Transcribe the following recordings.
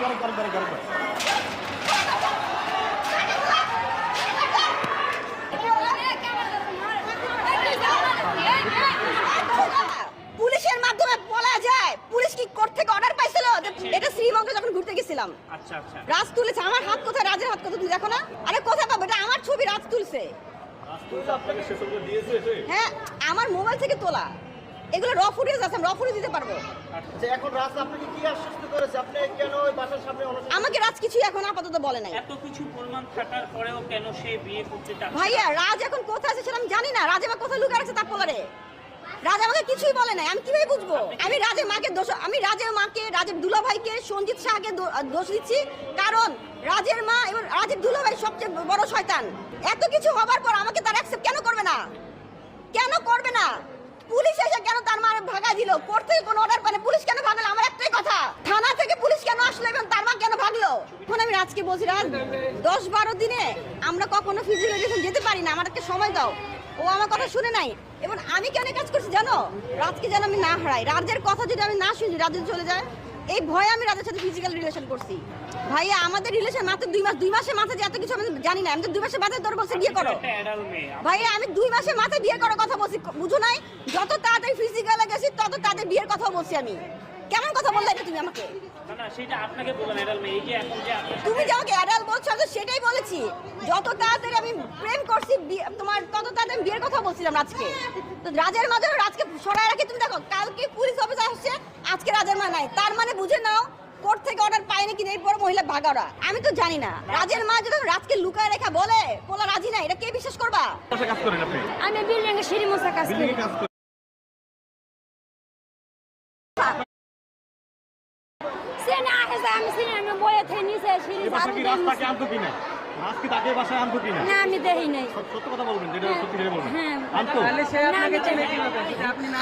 করে করে করে করে করে। পুলিশের মাধ্যমে বলা যায় পুলিশ কি কোর্ট থেকে অর্ডার পাইছিল? এটা শ্রীমঙ্গে যখন ঘুরতে গেছিলাম। আচ্ছা আচ্ছা। রাজ তুলেছে। আমার হাত কোথায়? রাজের হাত কোথায়? তুই দেখো না? আরে কোথায় পাবো? এটা আমার ছবি রাজ তুলছে? হ্যাঁ আমার মোবাইল থেকে তোলা। এগুলো র ফুটেজ আছে র ফুটেজ দিতে পারব। যে এখন রাজ আপনাকে কি আশ্বস্ত করেছে? আপনি কেন ওই বাসার সামনে অনশন আমাকে রাজ কিছুই এখন আপাতত বলে নাই। এত কিছু প্রমাণ থাকার পরেও কেন সে বিয়ে করতে চাচ্ছে ভাইয়া রাজ এখন কোথায় আছে সেটা আমি জানি না। রাজ আমার কোথায় লুকায় আছে তার পোলারে? রাজ আমাকে কিছুই বলে নাই। আমি কীভাবে বুঝব? আমি রাজের মাকে দোষ আমি রাজের মাকে রাজের দুলাভাইকে সঞ্জিত শাহকে দোষ দিচ্ছি। কারণ রাজের মা এবং রাজের দুলাভাই সবচেয়ে বড় শয়তান। এত কিছু হবার পর আমাকে তার অ্যাকসেপ্ট কেন করবে না? কেন করবে না? পুলিশ এসে কেন তার মা ভাগা দিল? কোর্ট থেকে কোনো অর্ডার পায় পুলিশ কেন ভাগলো? আমার একটাই কথা। থানা থেকে পুলিশ কেন আসলো এবং তার মা কেন ভাগলো? এখন আমি রাজকে বলছি, রাজ, দশ বারো দিনে আমরা কখনো ফিজিক্যাল যেতে পারি না। আমাদেরকে সময় দাও। ও আমার কথা শুনে নাই। এবং আমি কেন কাজ করছি জানো? রাজকে যেন আমি না হারাই। রাজের কথা যদি আমি না শুনি রাজ চলে যায়। এই ভয়ে আমি রাজের সাথে ফিজিক্যাল রিলেশন করছি। ভাইয়া আমাদের রিলেশন মাত্র দুই মাস দুই মাসের মাথায় এত কিছু আমি জানি না। আমি তো দুই মাসের মাথায় তোর বলছে বিয়ে করো। ভাইয়া আমি দুই মাসের মাথায় বিয়ে করার কথা বলছি। বুঝো নাই? যত তাড়াতাড়ি ফিজিক্যালে গেছি তত তাড়াতাড়ি বিয়ের কথা বলছি আমি। কেমন কথা বললে এটা তুমি আমাকে? তুমি যে আমাকে অ্যাডাল বলছো আমি সেটাই বলেছি। যত তাড়াতাড়ি আমি প্রেম তোমার তত তাড়াতাড়ি আমি বিয়ের কথা বলছিলাম রাজকে। তো রাজের মাঝে রাজকে সরাই রাখি তুমি দেখো কালকে পুলিশ অফিস আসছে আজকে রাজের মা নাই। তার মানে বুঝে নাও কোর্ট থেকে অর্ডার পায়নি কিনা এরপর মহিলা ভাগাড়া আমি তো জানি না। রাজের মা যদি রাজকে লুকায় রেখা বলে বলা রাজি নাই। এটা কে বিশ্বাস করবা? বাসায় কাজ করেন আপনি। আমি বিল্ডিং এ সিঁড়ি মোছা কাজ করি। বিল্ডিং কাজ করেন। সে না আসে আমি সিঁড়ি আমি বয়ে থেকে নিচে সিঁড়ি এই বাসা ঝাড়ু কি দিয়ে রাস্তাকে নিচে। আনতো কিনা রাজ কি তাকে বাসায় আনতো কিনা না? আমি দেখি নাই। সত্য সত্য কথা বলবেন যেটা সত্যি করে বলবেন। হ্যাঁ। আনতো। না, আমি দেখি নাই।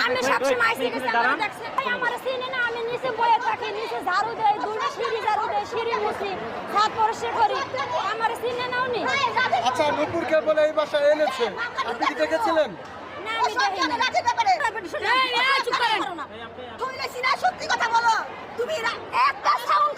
আমি সবসময় আসি গেছি আমার ভাই আমার সিনে না আমি নিচে বয়ে থাকি নিচে ঝাড়ু দেই দুটো সিঁড়ি ঝাড়ু দেই সিঁড়ি মুছি হাত পরিষ্কার করি। আমার সিনে নাও নি? আচ্ছা নূপুরকে বলে এই বাসায় এনেছে। আপনি কি দেখেছিলেন? না আমি না চুপ করেন। তুমি না সত্যি কথা বলো। তুমি একটা সাউন্ড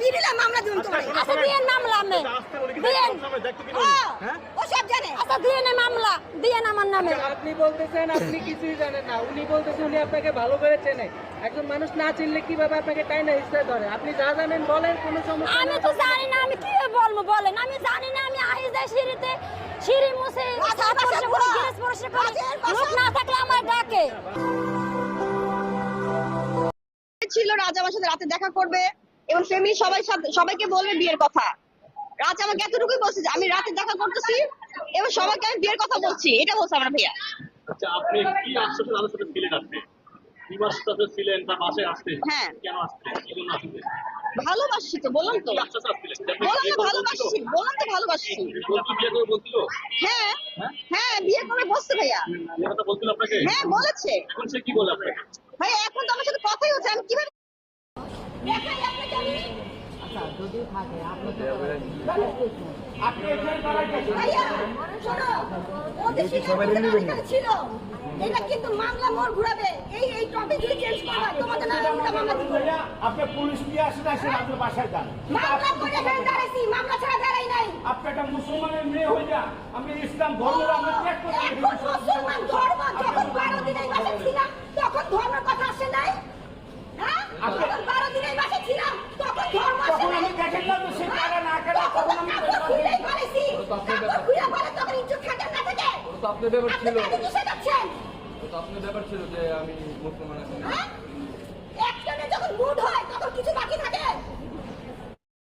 বিড়িলা মামলা তোমার আচ্ছা দিয়ে আমি। দিয়েন দেখতে কি ও হ্যাঁ? সব জানে। আচ্ছা দিয়ে নে মামলা দিয়ে আমার নামে। আপনি বলতেছেন আপনি কিছুই জানেন না। উনি বলতেছেন উনি আপনাকে ভালো করে চেনে। একজন মানুষ না চিনলে কীভাবে আপনাকে টাই না হিসেবে ধরে? আপনি যা জানেন বলেন কোনো সমস্যা আমি তো জানি না আমি কি বলব বলেন? আমি জানি না আমি আহি যাই সিঁড়িতে। সিঁড়ি মুছে। গ্যাস পরিষ্কার করি। লোক না থাকলে আমার ডাকে। ছিল রাজ আমার সাথে রাতে দেখা করবে। এবং ফ্যামিলি সবাই সবাইকে বলবে বিয়ের কথা। রাজ আমাকে এতটুকুই বলছে আমি রাতে দেখা করতেছি এবং সবাইকে আমি বিয়ের কথা বলছি এটা বলছে আমার ভাইয়া। আচ্ছা আপনি কি আশ্বাসের আলোচনা ছিলেন আপনি কি মাস সাথে ছিলেন তার বাসায় আসতে? হ্যাঁ। কেন আসতে? কি জন্য আসতে? ভালোবাসছি তো বললাম তো। কি বললাম তো ভালোবাসছি বললাম তো ভালোবাসছি। বিয়ে করে বলছিল? হ্যাঁ। হ্যাঁ? বিয়ে করে বসছে ভাইয়া। কথা বলছিল আপনাকে? হ্যাঁ বলেছে। এখন সে কি বলে আপনাকে? ভাইয়া এখন তো আমার সাথে কথাই হচ্ছে আমি কীভাবে দেখাই আপনাকে আমি ভাইয়া, শোনো, ওদের সিদ্ধান্ত এখানে ছিল। এটা যদি চেঞ্জ আপনি মুসলমানের মেয়ে হয়ে যা আমি ইসলাম ধর্ম ধর্মের কথা আসে নাই যখন বারো দিন এই বাসায় ছিলাম তখন ধর্ম আসে তখন নাই আমি দেখেন না তো সে কারা না কারা তখন তখন তো আমি কাপড় খুলেই ফেলেছি কাপড় খুলে ফেলে তখন ইজ্জত থাকে না থাকে তো আপনার ব্যাপার ছিল। তো আপনার ব্যাপার ছিল যে আমি মুসলমান আছি। হ্যাঁ? একজনের যখন মুড হয় তখন কিছু বাকি থাকে।